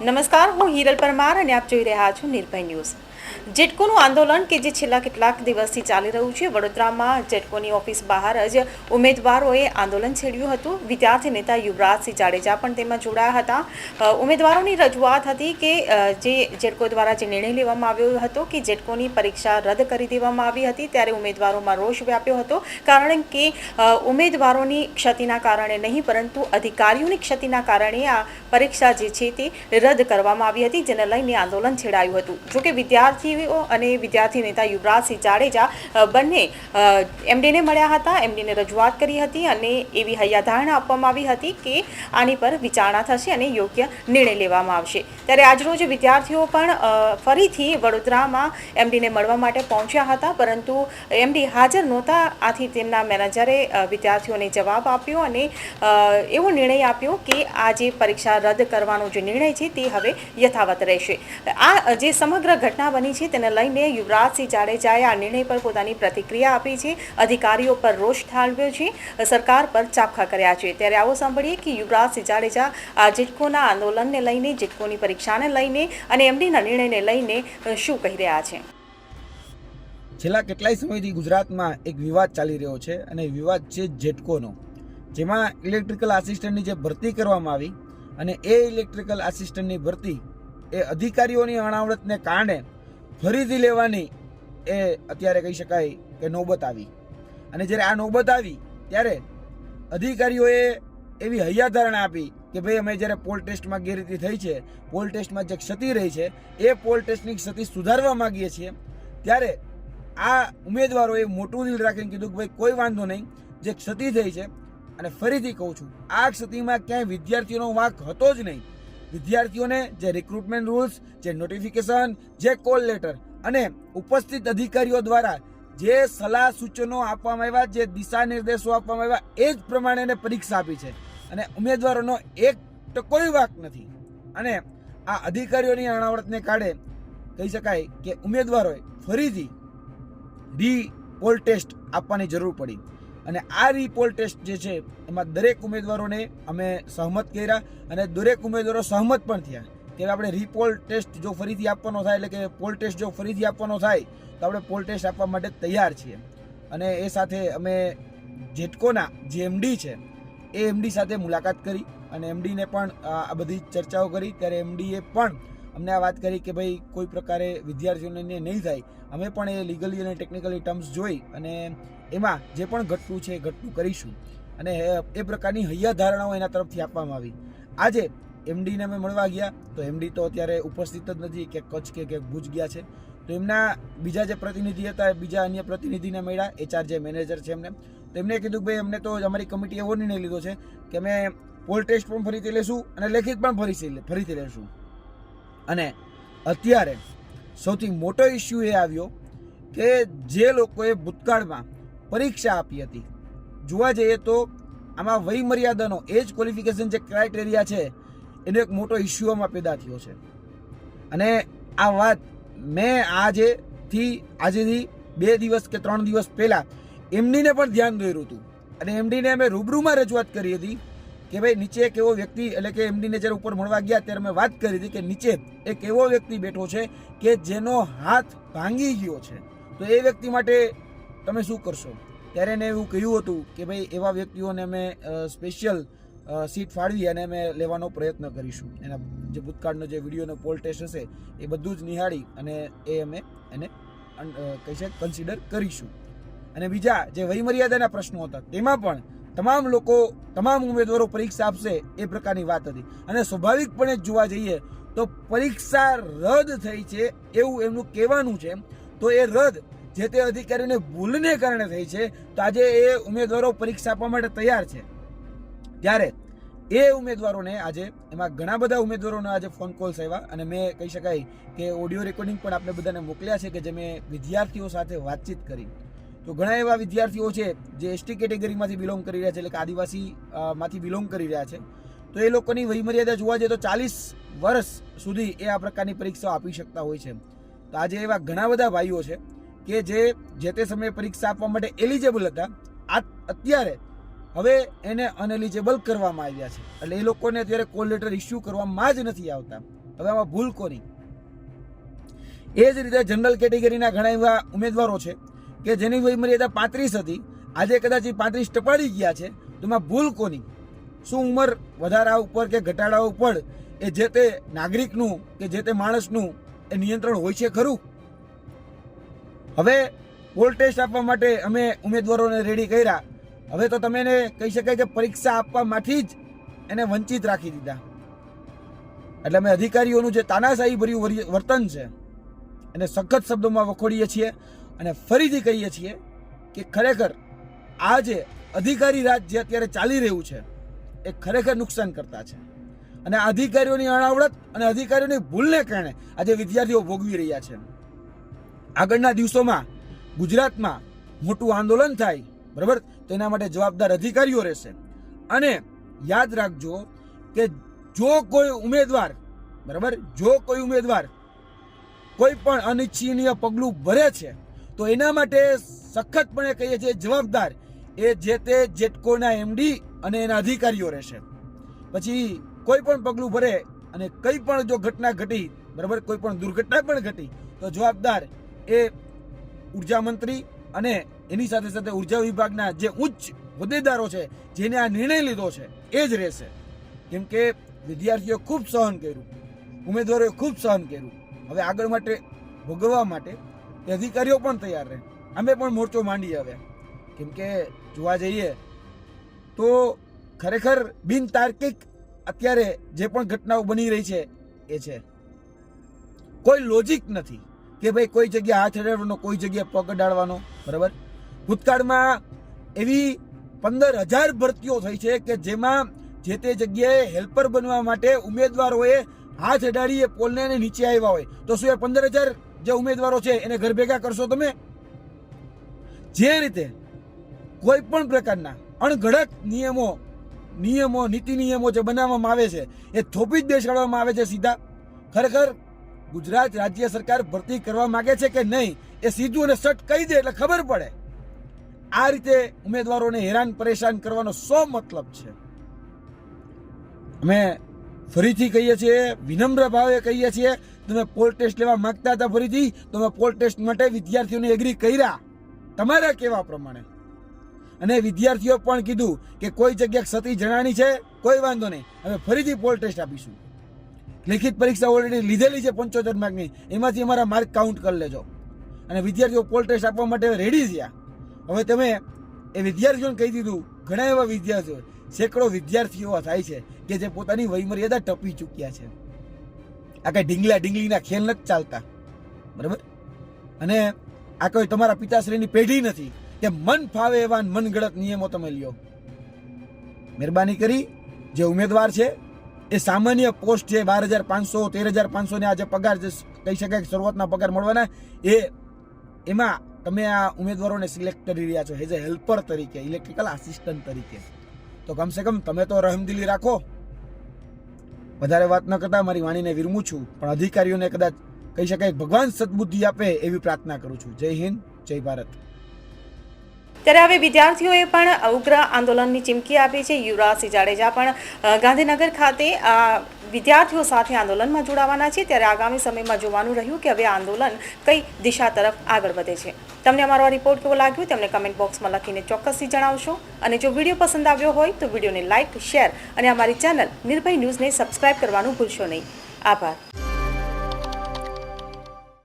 નમસ્કાર હું હિરલ પરમાર અને આપ જોઈ રહ્યા છો નિર્ભય ન્યૂઝ. જેટકોનું આંદોલન કે જે છેલ્લા કેટલાક દિવસથી ચાલી રહ્યું છે, વડોદરામાં જેટકોની ઓફિસ બહાર જ ઉમેદવારોએ આંદોલન છેડ્યું હતું. વિદ્યાર્થી નેતા યુવરાજસિંહ જાડેજા પણ તેમાં જોડાયા હતા. ઉમેદવારોની રજૂઆત હતી કે જે જેટકો દ્વારા જે નિર્ણય લેવામાં આવ્યો હતો કે જેટકોની પરીક્ષા રદ કરી દેવામાં આવી હતી, ત્યારે ઉમેદવારોમાં રોષ વ્યાપ્યો હતો. કારણ કે ઉમેદવારોની ક્ષતિના કારણે નહીં, પરંતુ અધિકારીઓની ક્ષતિના કારણે આ પરીક્ષા જે છે તે રદ કરવામાં આવી હતી, જેને લઈને આંદોલન છેડાયું હતું. જોકે વિદ્યાર્થીઓ અને વિદ્યાર્થી નેતા યુવરાજસિંહ જાડેજા બંને એમડીને મળ્યા હતા. એમડીને રજૂઆત કરી હતી અને એવી હૈયાધારણા આપવામાં આવી હતી કે આની પર વિચારણા થશે અને યોગ્ય નિર્ણય લેવામાં આવશે. ત્યારે આજરોજ વિદ્યાર્થીઓ પણ ફરીથી વડોદરામાં એમડીને મળવા માટે પહોંચ્યા હતા. પરંતુ એમડી હાજર નહોતા. આથી તેમના મેનેજરે વિદ્યાર્થીઓને જવાબ આપ્યો અને એવો નિર્ણય આપ્યો કે આ જે પરીક્ષા રદ કરવાનો જે નિર્ણય છે તે હવે યથાવત રહેશે. આ જે સમગ્ર ઘટના બની છે તેને લઈને યુવરાજસિંહ જાડેજાએ આ નિર્ણય પર પોતાની પ્રતિક્રિયા આપી છે. અધિકારીઓ પર રોષ ઠાલવ્યો છે. સરકાર પર ચાપખા કર્યા છે. ત્યારે આવો સાંભળીએ કે યુવરાજસિંહ જાડેજા આ જીટકોના આંદોલનને લઈને, જેટકોની પરીક્ષાને લઈને અને એમડીના નિર્ણયને લઈને શું કહી રહ્યા છે? છેલ્લા કેટલાય સમયથી ગુજરાતમાં એક વિવાદ ચાલી રહ્યો છે અને વિવાદ છે જેટકોનો. જેમાં ઇલેક્ટ્રિકલ આસિસ્ટન્ટની જે ભરતી કરવામાં આવી અને એ ઇલેક્ટ્રિકલ આસિસ્ટન્ટની ભરતી એ અધિકારીઓની અણાવડતને કારણે ફરીથી લેવાની એ અત્યારે કહી શકાય કે નોબત આવી. અને જ્યારે આ નોબત આવી, ત્યારે અધિકારીઓએ એવી હૈયાધારણા આપી કે ભાઈ અમે જ્યારે પોલ ટેસ્ટમાં ગેરરીતિ થઈ છે પોલ ટેસ્ટમાં જે ક્ષતિ રહી છે, એ પોલ ટેસ્ટની ક્ષતિ સુધારવા માંગીએ છીએ, ત્યારે આ ઉમેદવારોએ મોટું દિલ રાખીને કીધું કે ભાઈ કોઈ વાંધો નહીં, જે ક્ષતિ થઈ છે, અને ફરીથી કહું છું, આ ક્ષતિમાં ક્યાંય વિદ્યાર્થીઓનો વાંક હતો જ નહીં. વિદ્યાર્થીઓને જે રિક્રુટમેન્ટ રૂલ્સ જે નોટિફિકેશન જે કોલ લેટર અને ઉપસ્થિત અધિકારીઓ દ્વારા જે સલાહ સૂચનો આપવામાં આવ્યા, જે દિશા નિર્દેશો આપવામાં આવ્યા, એ જ પ્રમાણે એને પરીક્ષા આપી છે. અને ઉમેદવારોનો એક તો કોઈ વાંક નથી. અને આ અધિકારીઓની અણાવડતને કારણે કહી શકાય કે ઉમેદવારોએ ફરીથી રી પોલ ટેસ્ટ આપવાની જરૂર પડી. અને આ રિપોલ ટેસ્ટ જે છે, એમાં દરેક ઉમેદવારોને અમે સહમત કર્યા અને દરેક ઉમેદવારો સહમત પણ થયા. કે આપણે રીપોલ ટેસ્ટ જો ફરીથી આપવાનો થાય, એટલે કે પોલ ટેસ્ટ જો ફરીથી આપવાનો થાય, તો આપણે પોલ ટેસ્ટ આપવા માટે તૈયાર છીએ. અને એ સાથે અમે જેટકોના જે એમડી છે, એ એમડી સાથે મુલાકાત કરી અને એમડીને પણ, આ બધી ચર્ચાઓ કરી. ત્યારે એમડીએ પણ અમને આ વાત કરી કે ભાઈ કોઈ પ્રકારે વિદ્યાર્થીઓને નહીં થાય, અમે પણ એ લીગલી અને ટેકનિકલી ટર્મ્સ જોઈ અને એમાં જે પણ ઘટતું છે એ ઘટતું કરીશું. અને એ- પ્રકારની હૈયા ધારણાઓ એના તરફથી આપવામાં આવી. આજે એમડીને અમે મળવા ગયા, તો એમડી તો અત્યારે ઉપસ્થિત જ નથી કે કચ્છ કે ક્યાંક ભુજ ગયા છે. તો એમના બીજા જે પ્રતિનિધિ હતા, એ બીજા અન્ય પ્રતિનિધિને મળ્યા એચઆર જે મેનેજર છે એમને. તો એમને કીધું કે ભાઈ, અમને તો અમારી કમિટીએ એવો નિર્ણય લીધો છે, કે અમે પોલ ટેસ્ટ પણ ફરીથી લેશું અને લેખિત પણ ફરીથી ફરીથી લેશું. અને અત્યારે સૌથી મોટો ઇસ્યુ એ આવ્યો કે જે લોકોએ ભૂતકાળમાં પરીક્ષા આપી હતી. જોવા જઈએ તો આમાં વય મર્યાદાનો એજ ક્વોલિફિકેશન જે ક્રાઇટેરિયા છે, એનો એક મોટો ઇસ્યુ આમાં પેદા થયો છે. અને આ વાત મેં આજેથી આજેથી બે દિવસ કે ત્રણ દિવસ પહેલાં એમડીને પણ ધ્યાન દોર્યું હતું. અને એમડીને અમે રૂબરૂમાં રજૂઆત કરી હતી કે ભાઈ નીચે એક એવો વ્યક્તિ, એટલે કે એમડીને જ્યારે ઉપર મળવા ગયા, ત્યારે મેં વાત કરી હતી કે નીચે એક એવો વ્યક્તિ બેઠો છે કે જેનો હાથ ભાંગી ગયો છે. તો એ વ્યક્તિ માટે તમે શું કરશો? ત્યારે એને એવું કહ્યું હતું કે ભાઈ, એવા વ્યક્તિઓને અમે સ્પેશિયલ સીટ ફાળવી અને અમે લેવાનો પ્રયત્ન કરીશું. એના જે ભૂતકાળનો જે વિડીયોનો પોલ ટેસ્ટ હશે, એ બધું જ નિહાળી અને એ અમે એને કહી છે કન્સિડર કરીશું. અને બીજા જે વયમર્યાદાના પ્રશ્નો હતા, તેમાં પણ તમામ લોકો, તમામ ઉમેદવારો પરીક્ષા આપશે એ પ્રકારની વાત હતી. અને સ્વાભાવિકપણે જ જોવા જઈએ તો પરીક્ષા રદ થઈ છે એવું એમનું કહેવાનું છે. તો એ રદ જે તે અધિકારીઓને ભૂલને કારણે થઈ છે, તો આજે એ ઉમેદવારો પરીક્ષા આપવા માટે તૈયાર છે. ત્યારે એ ઉમેદવારોને આજે, એમાં ઘણા બધા ઉમેદવારોને આજે ફોન કોલ્સ આવ્યા અને મેં કહી શકાય કે ઓડિયો રેકોર્ડિંગ પણ આપણે બધાને મોકલ્યા છે કે જે મેં વિદ્યાર્થીઓ સાથે વાતચીત કરી. તો ઘણા એવા વિદ્યાર્થીઓ છે જે એસટી કેટેગરીમાંથી બિલોંગ કરી રહ્યા છે, એટલે કે આદિવાસી માંથી બિલોંગ કરી રહ્યા છે. તો એ લોકોની વયમર્યાદા જોવા જઈએ તો ચાલીસ વર્ષ સુધી એ આ પ્રકારની પરીક્ષાઓ આપી શકતા હોય છે. તો આજે એવા ઘણા બધા ભાઈઓ છે કે જે જે તે સમયે પરીક્ષા આપવા માટે એલિજેબલ હતા. આ અત્યારે હવે એને અનએલિજેબલ કરવામાં આવ્યા છે. એટલે એ લોકોને અત્યારે કોલ લેટર ઇસ્યુ કરવામાં જ નથી આવતા. હવે આમાં ભૂલ કોની એ જ રીતે જનરલ કેટેગરીના ઘણા એવા ઉમેદવારો છે. કે જેની વય મર્યાદા પાંત્રીસ હતી, આજે કદાચ એ પાંત્રીસ ટપાડી ગયા છે, તો એમાં ભૂલ કોની? શું ઉંમર વધારા ઉપર કે ઘટાડા ઉપર એ જે તે નાગરિકનું કે જે તે માણસનું એ નિયંત્રણ હોય છે ખરું? હવે પોલ ટેસ્ટ આપવા માટે અમે ઉમેદવારોને રેડી કર્યા. હવે તો તમે એને કહી શકાય કે પરીક્ષા આપવામાંથી જ એને વંચિત રાખી દીધા. એટલે અમે અધિકારીઓનું જે તાનાશાહી ભર્યું વર્તન છે, એને સખત શબ્દોમાં વખોડીએ છીએ. અને ફરીથી કહીએ છીએ કે ખરેખર આ જે અધિકારી રાજ જે અત્યારે ચાલી રહ્યું છે, એ ખરેખર નુકસાન કરતા છે. અને અધિકારીઓની અણાવડત અને અધિકારીઓની ભૂલને કારણે આજે વિદ્યાર્થીઓ ભોગવી રહ્યા છે. આગળના દિવસોમાં ગુજરાતમાં મોટું આંદોલન થાય, બરાબર? તો એના માટે જવાબદાર અધિકારીઓ રહેશે. અને યાદ રાખજો કે જો કોઈ ઉમેદવાર, બરાબર? જો કોઈ ઉમેદવાર કોઈ પણ અનિચ્છનીય પગલું ભરે છે તો એના માટે સખતપણે કહીએ છીએ જવાબદાર એ જે તે જેટકોના એમડી અને એના અધિકારીઓ રહેશે. પછી કોઈ પણ પગલું ભરે અને કંઈ પણ જો ઘટના ઘટી, બરાબર, કોઈ પણ દુર્ઘટના પણ ઘટી, તો જવાબદાર એ ઊર્જા મંત્રી અને એની સાથે સાથે ઊર્જા વિભાગના જે ઉચ્ચ હોદ્દેદારો છે, જેને આ નિર્ણય લીધો છે, એ જ રહેશે. કેમ કે વિદ્યાર્થીઓ ખૂબ સહન કર્યું, ઉમેદવારોએ ખૂબ સહન કર્યું. હવે આગળ માટે ભોગવવા માટે એ અધિકારીઓ પણ તૈયાર રહે. અમે પણ મોરચો માંડીએ હવે કેમ કે જોવા જઈએ તો ખરેખર બિન તાર્કિક અત્યારે જે પણ ઘટનાઓ બની રહી છે, એ છે. કોઈ લોજિક નથી કે ભાઈ કોઈ જગ્યાએ હાથ અડાડવાનો, કોઈ જગ્યાએ પગ અડાડવાનો, બરાબર? ભૂતકાળમાં એવી પંદર હજાર ભરતીઓ થઈ છે કે જેમાં જે તે જગ્યાએ હેલ્પર બનવા માટે ઉમેદવારોએ હાથ અડાડી એ પોલને નીચે આવ્યા હોય. તો શું એ પંદર હજાર જે ઉમેદવારો છે, એને ઘર ભેગા કરશો તમે? જે રીતે કોઈ પણ પ્રકારના અણઘડક નિયમો નિયમો, નીતિ નિયમો જે બનાવવામાં આવે છે, એ થોપી જ બેસાડવામાં આવે છે સીધા? ખરેખર ગુજરાત રાજ્ય સરકાર ભરતી કરવા માંગે છે કે નહીં, એ સીધું અને સટ કહી દે એટલે ખબર પડે. આ રીતે ઉમેદવારોને હેરાન પરેશાન કરવાનો સો મતલબ છે. અમે ફરીથી કહીએ છીએ, વિનમ્ર ભાવે કહીએ છીએ તમે પોલ ટેસ્ટ લેવા માંગતા હતા ફરીથી, તો અમે પોલ ટેસ્ટ માટે વિદ્યાર્થીઓને એગ્રી કર્યા. તમારા કહેવા પ્રમાણે? અને વિદ્યાર્થીઓ પણ કીધું કે કોઈ જગ્યાએ સતી જણાની છે, કોઈ વાંધો નહીં. અમે ફરીથી પોલ ટેસ્ટ આપીશું. લેખિત પરીક્ષા ઓલરેડી લીધેલી છે પંચોતેર માર્કની એમાંથી અમારા માર્ક કાઉન્ટ કરી લેજો. અને વિદ્યાર્થીઓ પોલ ટેસ્ટ આપવા માટે રેડી થયા હવે તમે એ વિદ્યાર્થીઓને કહી દીધું, ઘણા એવા વિદ્યાર્થીઓ, સેંકડો વિદ્યાર્થીઓ થાય છે કે જે પોતાની વયમર્યાદા ટપી ચૂક્યા છે. આ કઈ ઢીંગલા ઢીંગલીના ખેલ નથી ચાલતા. બરાબર? અને આ કોઈ તમારા પિતાશ્રીની પેઢી નથી કે મન ફાવે એવા મનગળત નિયમો તમે લ્યો. મહેરબાની કરી, જે ઉમેદવાર છે, એ સામાન્ય પોસ્ટ છે બાર હજાર પાંચસો, તેર હજાર પાંચસો ને આ જે પગાર જે કહી શકાય શરૂઆતના પગાર મળવાના, એ, એમાં તમે આ ઉમેદવારોને સિલેક્ટ કરી રહ્યા છો, એઝ અ હેલ્પર તરીકે, ઇલેક્ટ્રિકલ આસિસ્ટન્ટ તરીકે. તો કમસે કમ તમે તો રહમદિલી રાખો વધારે વાત ન કરતા, મારી વાણીને વિરમું છું. પણ અધિકારીઓને કદાચ કહી શકાય, ભગવાન સદબુદ્ધિ આપે એવી પ્રાર્થના કરું છું. જય હિન્દ, જય ભારત. ત્યારે હવે વિદ્યાર્થીઓએ પણ ઉગ્ર આંદોલનની ચીમકી આપી છે. યુવરાજસિંહ જાડેજા પણ ગાંધીનગર ખાતે આ વિદ્યાર્થીઓ સાથે આંદોલનમાં જોડાવાના છે. ત્યારે આગામી સમયમાં જોવાનું રહ્યું કે હવે આંદોલન કઈ દિશા તરફ આગળ વધે છે. તમને અમારો આ રિપોર્ટ કેવો લાગ્યો, તેમને કમેન્ટ બોક્સમાં લખીને ચોક્કસથી જણાવશો. અને જો વીડિયો પસંદ આવ્યો હોય, તો વિડીયોને લાઇક શેર અને અમારી ચેનલ નિર્ભય ન્યૂઝને સબસ્ક્રાઇબ કરવાનું ભૂલશો નહીં. આભાર.